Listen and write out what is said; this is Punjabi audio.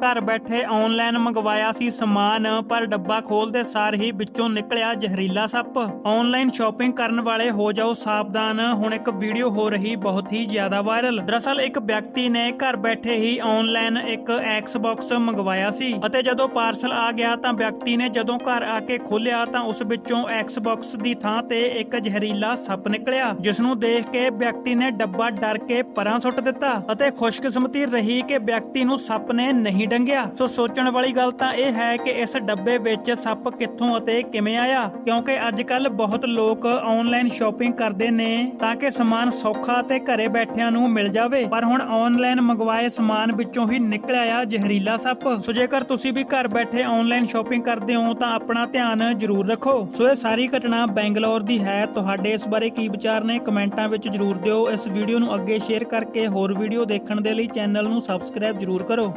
ਘਰ ਬੈਠੇ ਆਨਲਾਈਨ ਮੰਗਵਾਇਆ ਸੀ ਸਮਾਨ, ਪਰ ਡੱਬਾ ਖੋਲਦੇ ਸਾਰ ਹੀ ਵਿੱਚੋਂ ਨਿਕਲਿਆ ਜ਼ਹਿਰੀਲਾ ਸੱਪ। ਆਨਲਾਈਨ ਸ਼ਾਪਿੰਗ ਕਰਨ ਵਾਲੇ ਹੋ ਜਾਓ ਸਾਵਧਾਨ, ਹੁਣ ਇੱਕ ਵੀਡੀਓ ਹੋ ਰਹੀ ਬਹੁਤ ਹੀ ਜ਼ਿਆਦਾ ਵਾਇਰਲ ਦਰਅਸਲ ਇੱਕ ਵਿਅਕਤੀ ਨੇ ਘਰ ਬੈਠੇ ਹੀ ਆਨਲਾਈਨ ਇੱਕ ਐਕਸਬਾਕਸ ਮੰਗਵਾਇਆ ਸੀ ਅਤੇ ਜਦੋਂ ਪਾਰਸਲ ਆ ਗਿਆ ਤਾਂ ਵਿਅਕਤੀ ਨੇ ਜਦੋਂ ਘਰ ਆ ਕੇ ਖੋਲ੍ਹਿਆ ਤਾਂ ਉਸ ਵਿੱਚੋਂ ਐਕਸਬਾਕਸ ਦੀ ਥਾਂ ਤੇ ਇੱਕ ਜ਼ਹਿਰੀਲਾ ਸੱਪ ਨਿਕਲਿਆ ਜਿਸ ਨੂੰ ਦੇਖ ਕੇ ਵਿਅਕਤੀ ਨੇ ਡੱਬਾ ਡਰ ਕੇ ਪਰਾਂ ਸੁੱਟ ਦਿੱਤਾ ਅਤੇ ਖੁਸ਼ਕਿਸਮਤੀ ਰਹੀ ਕਿ ਵਿਅਕਤੀ ਨੂੰ ਸੱਪ ਨੇ ਨਹੀਂ ਡੰਗਿਆ। ਸੋ ਸੋਚਣ ਵਾਲੀ ਗੱਲ ਤਾਂ ਇਹ ਹੈ ਕਿ ਇਸ ਡੱਬੇ ਵਿੱਚ ਸੱਪ ਕਿੱਥੋਂ ਅਤੇ ਕਿਵੇਂ ਆਇਆ? ਕਿਉਂਕਿ ਅੱਜ ਕੱਲ ਬਹੁਤ ਲੋਕ ਆਨਲਾਈਨ ਸ਼ਾਪਿੰਗ ਕਰਦੇ ਨੇ ਤਾਂ ਕਿ ਸਮਾਨ ਸੌਖਾ ਤੇ ਘਰੇ ਬੈਠਿਆਂ ਨੂੰ ਮਿਲ ਜਾਵੇ। ਪਰ ਹੁਣ ਆਨਲਾਈਨ ਮੰਗਵਾਏ ਸਮਾਨ ਵਿੱਚੋਂ ਹੀ ਨਿਕਲਿਆ ਆ ਜ਼ਹਿਰੀਲਾ ਸੱਪ। ਸੋ ਜੇਕਰ ਤੁਸੀਂ ਵੀ ਘਰ ਬੈਠੇ ਆਨਲਾਈਨ ਸ਼ਾਪਿੰਗ ਕਰਦੇ ਹੋ ਤਾਂ ਆਪਣਾ ਧਿਆਨ ਜ਼ਰੂਰ ਰੱਖੋ। ਸੋ ਇਹ ਸਾਰੀ ਘਟਨਾ ਬੈਂਗਲੌਰ ਦੀ ਹੈ। ਤੁਹਾਡੇ ਇਸ ਬਾਰੇ ਕੀ ਵਿਚਾਰ ਨੇ ਕਮੈਂਟਾਂ ਵਿੱਚ ਜ਼ਰੂਰ ਦਿਓ। ਇਸ ਵੀਡੀਓ ਨੂੰ ਅੱਗੇ ਸ਼ੇਅਰ ਕਰਕੇ ਹੋਰ ਵੀਡੀਓ ਦੇਖਣ ਦੇ ਲਈ ਚੈਨਲ ਨੂੰ ਸਬਸਕ੍ਰਾਈਬ ਜ਼ਰੂਰ ਕਰੋ।